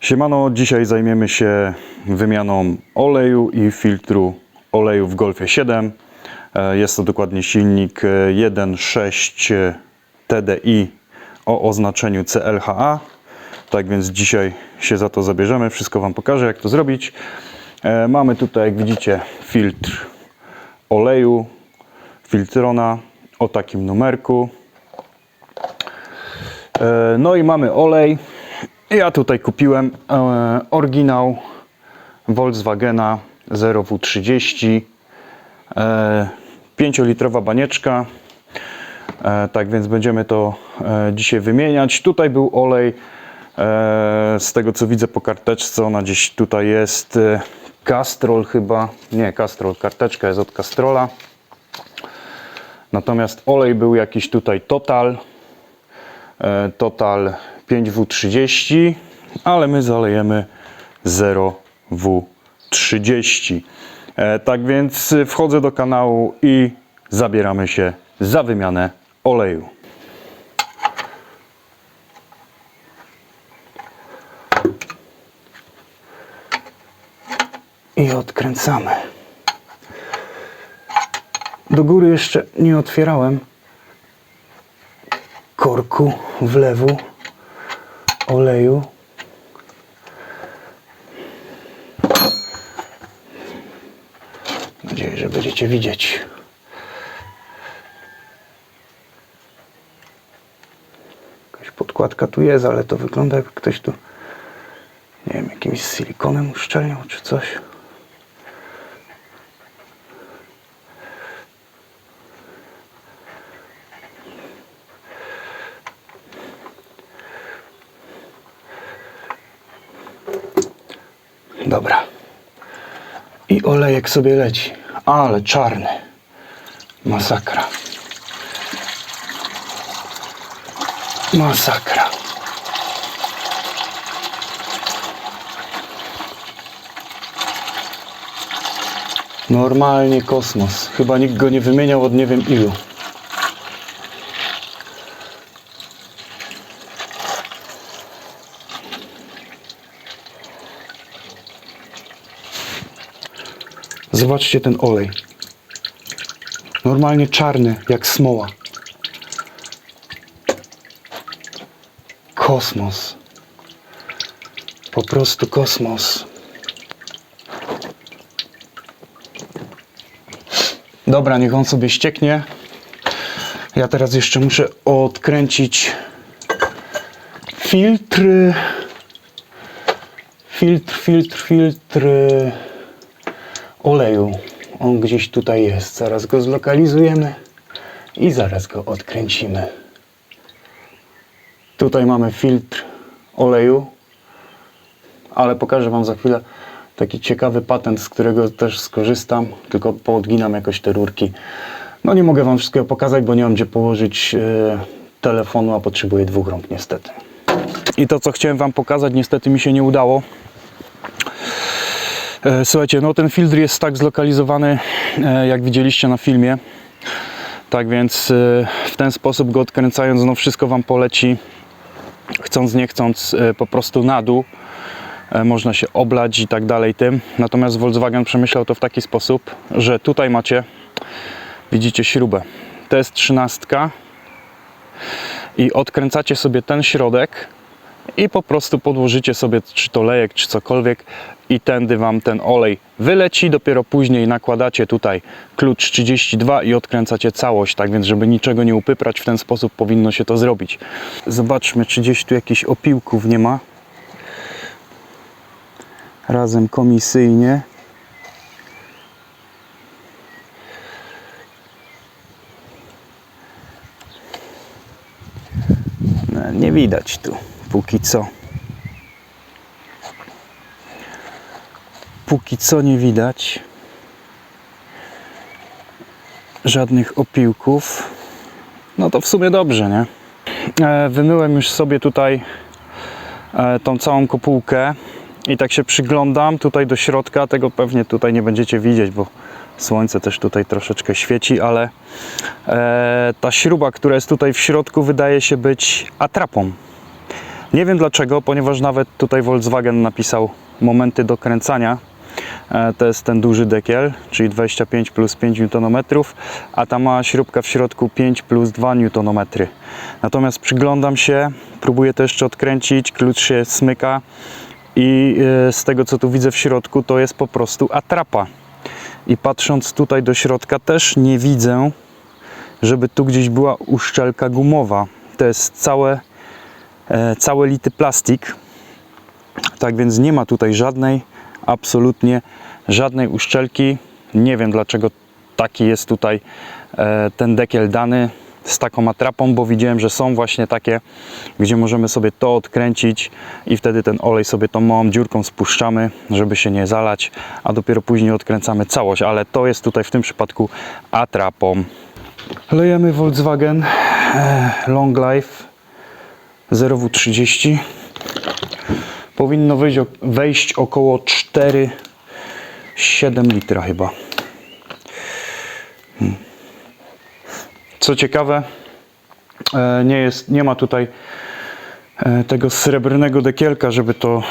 Siemano, dzisiaj zajmiemy się wymianą oleju i filtru oleju w Golfie 7. E, Jest to dokładnie silnik e, 1.6 TDI o oznaczeniu CLHA. Tak więc dzisiaj się za to zabierzemy. Wszystko Wam pokażę, jak to zrobić. E, Mamy tutaj, jak widzicie, filtr oleju, filtrona o takim numerku. E, No i mamy olej. Ja tutaj kupiłem e, oryginał Volkswagena 0W30. E, 5-litrowa banieczka. E, tak więc będziemy to e, dzisiaj wymieniać. Tutaj był olej. Z tego co widzę po karteczce, ona gdzieś tutaj jest. Castrol chyba. Nie, Castrol. Karteczka jest od Castrola. Natomiast olej był jakiś tutaj Total. Total 5W30, ale my zalejemy 0W30. E, Tak więc wchodzę do kanału i zabieramy się za wymianę oleju. I odkręcamy. Do góry jeszcze nie otwierałem korku wlewu oleju. Mam nadzieję, że będziecie widzieć. Jakaś podkładka tu jest, ale to wygląda jakby ktoś tu, nie wiem, jakimś silikonem uszczelniał czy coś. Dobra. I olejek sobie leci. Ale czarny. Masakra. Masakra. Normalnie kosmos. Chyba nikt go nie wymieniał od nie wiem ilu. Zobaczcie ten olej. Normalnie czarny, jak smoła. Kosmos. Po prostu kosmos. Dobra, niech on sobie ścieknie. Ja teraz jeszcze muszę odkręcić filtry. Filtr, filtr, filtr oleju. On gdzieś tutaj jest. Zaraz go zlokalizujemy i zaraz go odkręcimy. Tutaj mamy filtr oleju, ale pokażę Wam za chwilę taki ciekawy patent, z którego też skorzystam, tylko poodginam jakoś te rurki. No nie mogę Wam wszystkiego pokazać, bo nie mam gdzie położyć e, telefonu, a potrzebuję dwóch rąk niestety. I to, co chciałem Wam pokazać, niestety mi się nie udało. E, Słuchajcie, no ten filtr jest tak zlokalizowany, e, jak widzieliście na filmie. Tak więc e, w ten sposób go odkręcając, no wszystko Wam poleci, chcąc nie chcąc, po prostu na dół. Można się oblać i tak dalej tym. Natomiast Volkswagen przemyślał to w taki sposób, że tutaj macie, widzicie śrubę. To jest trzynastka i odkręcacie sobie ten środek i po prostu podłożycie sobie czy to lejek, czy cokolwiek i tędy Wam ten olej wyleci. Dopiero później nakładacie tutaj klucz 32 i odkręcacie całość, tak więc żeby niczego nie upyprać, w ten sposób powinno się to zrobić. Zobaczmy, czy gdzieś tu jakichś opiłków nie ma. Razem komisyjnie. No, Nie widać tu póki co. Póki co nie widać żadnych opiłków. No to w sumie dobrze, nie? E, Wymyłem już sobie tutaj e, tą całą kopułkę i tak się przyglądam tutaj do środka. Tego pewnie tutaj nie będziecie widzieć, bo słońce też tutaj troszeczkę świeci, ale e, ta śruba, która jest tutaj w środku, wydaje się być atrapą. Nie wiem dlaczego, ponieważ nawet tutaj Volkswagen napisał momenty dokręcania. E, To jest ten duży dekiel, czyli 25 plus 5 Nm, a ta mała śrubka w środku 5 plus 2 Nm. Natomiast przyglądam się, próbuję to jeszcze odkręcić, klucz się smyka i e, z tego co tu widzę w środku to jest po prostu atrapa. I patrząc tutaj do środka też nie widzę, żeby tu gdzieś była uszczelka gumowa. To jest całe, całe lity plastik. Tak więc nie ma tutaj żadnej, absolutnie żadnej uszczelki. Nie wiem dlaczego taki jest tutaj e, ten dekiel dany z taką atrapą, bo widziałem, że są właśnie takie, gdzie możemy sobie to odkręcić i wtedy ten olej sobie tą małą dziurką spuszczamy, żeby się nie zalać, a dopiero później odkręcamy całość, ale to jest tutaj w tym przypadku atrapą. Lejemy Volkswagen e, Long Life 0W30 powinno wyjść, o- wejść około 4,7 litra chyba. Hmm. Co ciekawe, e, nie, jest, nie ma tutaj e, tego srebrnego dekielka, żeby to,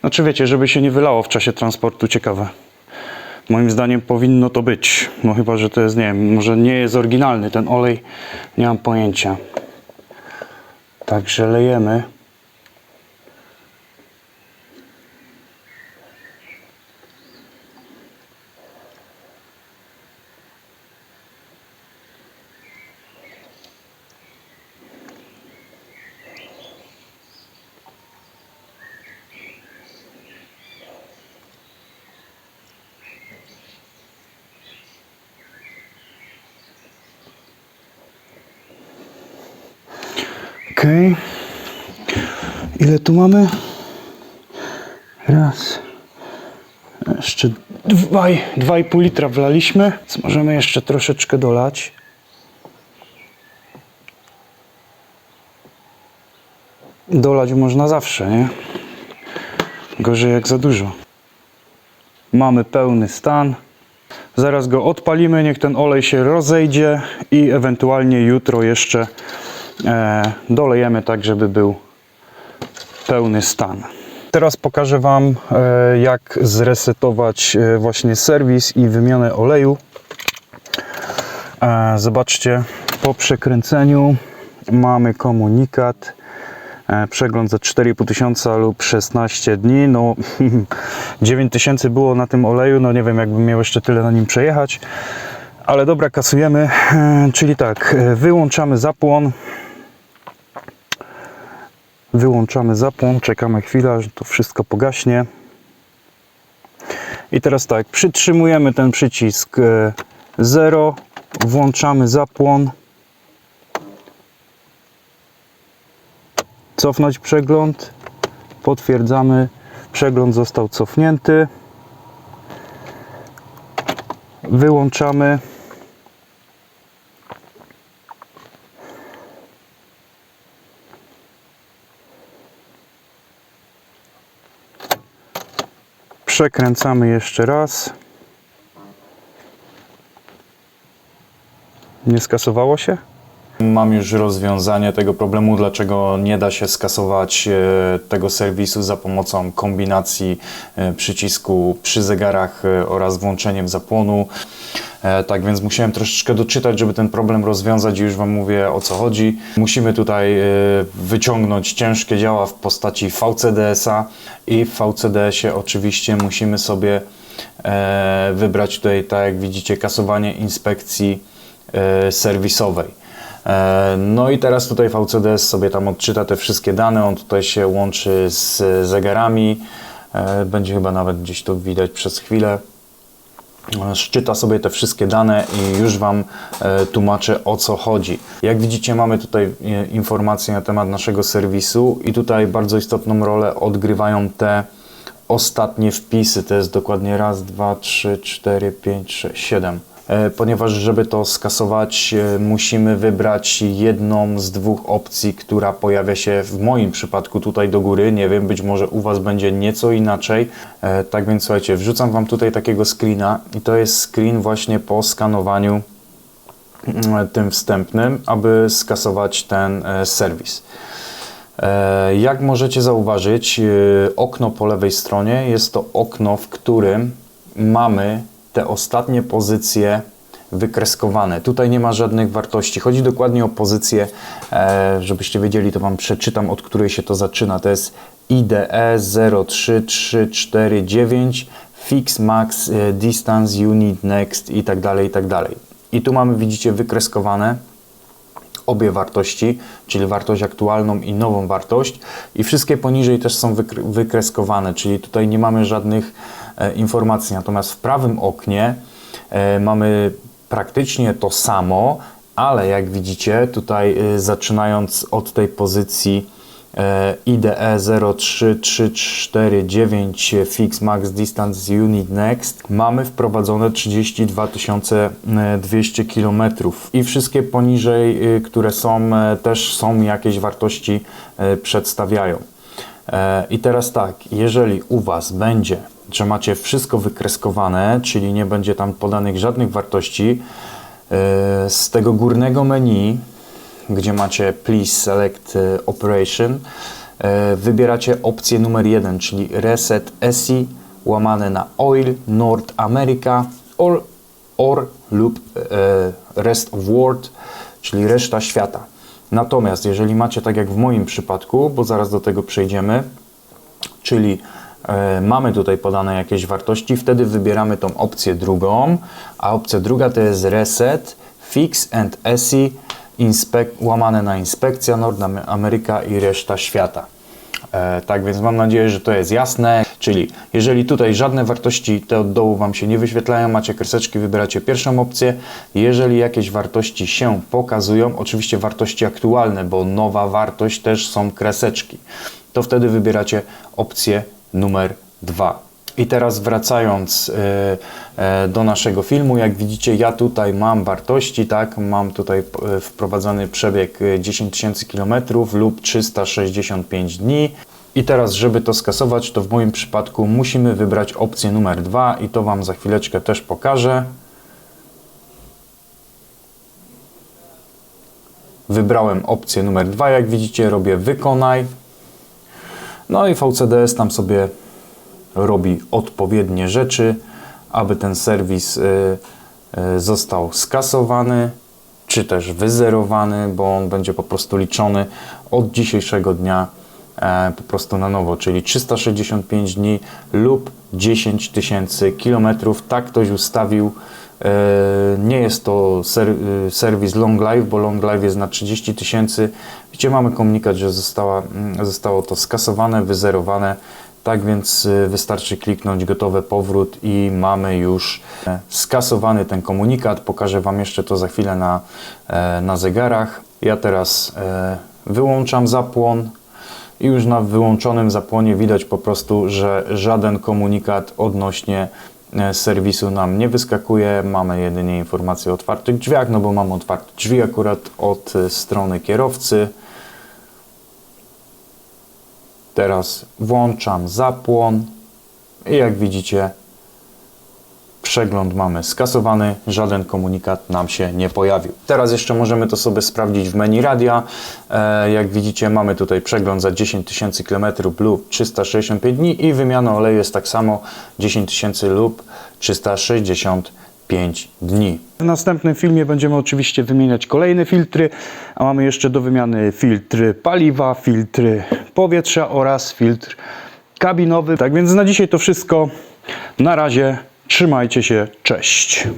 znaczy wiecie, żeby się nie wylało w czasie transportu. Ciekawe. Moim zdaniem powinno to być. No chyba, że to jest, nie wiem, może nie jest oryginalny ten olej, nie mam pojęcia. Także lejemy. Okej. Ile tu mamy? Raz. Jeszcze dwa, i- dwa i pół litra wlaliśmy. Więc możemy jeszcze troszeczkę dolać. Dolać można zawsze, nie? Gorzej jak za dużo. Mamy pełny stan. Zaraz go odpalimy, niech ten olej się rozejdzie i ewentualnie jutro jeszcze dolejemy tak, żeby był pełny stan. Teraz pokażę Wam, e, jak zresetować e, właśnie serwis i wymianę oleju. E, Zobaczcie, po przekręceniu mamy komunikat. E, Przegląd za 4,5 tysiąca lub 16 dni. No 9 tysięcy było na tym oleju, no nie wiem jakbym miał jeszcze tyle na nim przejechać. Ale dobra, kasujemy. E, Czyli tak, e, wyłączamy zapłon. Wyłączamy zapłon, czekamy chwilę, aż to wszystko pogaśnie. I teraz tak, przytrzymujemy ten przycisk 0, włączamy zapłon. Cofnąć przegląd. Potwierdzamy, przegląd został cofnięty. Wyłączamy. Przekręcamy jeszcze raz. Nie skasowało się? Mam już rozwiązanie tego problemu, dlaczego nie da się skasować e, tego serwisu za pomocą kombinacji e, przycisku przy zegarach e, oraz włączeniem zapłonu. E, Tak więc musiałem troszeczkę doczytać, żeby ten problem rozwiązać i już Wam mówię o co chodzi. Musimy tutaj e, wyciągnąć ciężkie działa w postaci VCDS-a i w VCDS-ie oczywiście musimy sobie e, wybrać tutaj, tak jak widzicie, kasowanie inspekcji serwisowej. No i teraz tutaj VCDS sobie tam odczyta te wszystkie dane, on tutaj się łączy z zegarami, będzie chyba nawet gdzieś to widać przez chwilę. Szczyta sobie te wszystkie dane i już Wam e, tłumaczę o co chodzi. Jak widzicie mamy tutaj e, informacje na temat naszego serwisu i tutaj bardzo istotną rolę odgrywają te ostatnie wpisy, to jest dokładnie raz, dwa, trzy, cztery, pięć, sześć, siedem. E, Ponieważ, żeby to skasować, e, musimy wybrać jedną z dwóch opcji, która pojawia się w moim przypadku tutaj do góry. Nie wiem, być może u Was będzie nieco inaczej. E, Tak więc słuchajcie, wrzucam Wam tutaj takiego screena i to jest screen właśnie po skanowaniu mm, tym wstępnym, aby skasować ten serwis. Jak możecie zauważyć, okno po lewej stronie jest to okno, w którym mamy te ostatnie pozycje wykreskowane. Tutaj nie ma żadnych wartości. Chodzi dokładnie o pozycję, e, żebyście wiedzieli, to Wam przeczytam, od której się to zaczyna. To jest IDE 03349, Fix Max, e, Distance, Unit, Next i tak dalej, i tak dalej. I tu mamy, widzicie, wykreskowane obie wartości, czyli wartość aktualną i nową wartość i wszystkie poniżej też są wykr- wykreskowane, czyli tutaj nie mamy żadnych informacji. Natomiast w prawym oknie e, mamy praktycznie to samo, ale jak widzicie tutaj e, zaczynając od tej pozycji e, IDE 03349 Fix Max Distance Unit Next mamy wprowadzone 32 200 km i wszystkie poniżej, które są, e, też są jakieś wartości e, przedstawiają. E, I teraz tak, jeżeli u Was będzie, że macie wszystko wykreskowane, czyli nie będzie tam podanych żadnych wartości, e, z tego górnego menu, gdzie macie Please Select e, Operation, wybieracie opcję numer jeden, czyli Reset SI łamane na Oil North America or, or lub Rest of World, czyli reszta świata. Natomiast jeżeli macie tak jak w moim przypadku, bo zaraz do tego przejdziemy, czyli e, mamy tutaj podane jakieś wartości, wtedy wybieramy tą opcję drugą, a opcja druga to jest Reset, Fix and SI, łamane na inspekcja, Nord Am- Ameryka i reszta świata. E, tak więc mam nadzieję, że to jest jasne. Czyli jeżeli tutaj żadne wartości te od dołu Wam się nie wyświetlają, macie kreseczki, wybieracie pierwszą opcję. Jeżeli jakieś wartości się pokazują, oczywiście wartości aktualne, bo nowa wartość też są kreseczki, to wtedy wybieracie opcję numer 2. I teraz wracając e, e, do naszego filmu, jak widzicie, ja tutaj mam wartości, tak, mam tutaj e, wprowadzony przebieg e, 10 tysięcy kilometrów lub 365 dni. I teraz, żeby to skasować, to w moim przypadku musimy wybrać opcję numer 2 i to Wam za chwileczkę też pokażę. Wybrałem opcję numer 2, jak widzicie, robię wykonaj. No i VCDS tam sobie robi odpowiednie rzeczy, aby ten serwis y, y, został skasowany, czy też wyzerowany, bo on będzie po prostu liczony od dzisiejszego dnia e, po prostu na nowo, czyli 365 dni lub 10 tysięcy kilometrów. Tak ktoś ustawił. E, Nie jest to y, serwis Long Life, bo Long Life jest na 30 tysięcy, gdzie mamy komunikat, że została, mm, zostało to skasowane, wyzerowane. Tak więc y, wystarczy kliknąć gotowe powrót i mamy już e, skasowany ten komunikat. Pokażę Wam jeszcze to za chwilę na, e, na zegarach. Ja teraz e, wyłączam zapłon i już na wyłączonym zapłonie widać po prostu, że żaden komunikat odnośnie serwisu nam nie wyskakuje. Mamy jedynie informację o otwartych drzwiach, no bo mamy otwarte drzwi akurat od strony kierowcy. Teraz włączam zapłon i jak widzicie przegląd mamy skasowany, żaden komunikat nam się nie pojawił. Teraz jeszcze możemy to sobie sprawdzić w menu radia. E, jak widzicie mamy tutaj przegląd za 10 tysięcy km lub 365 dni i wymiana oleju jest tak samo 10 tysięcy lub 365 dni. W następnym filmie będziemy oczywiście wymieniać kolejne filtry, a mamy jeszcze do wymiany filtry paliwa, filtry powietrza oraz filtr kabinowy. Tak więc na dzisiaj to wszystko. Na razie, trzymajcie się, cześć.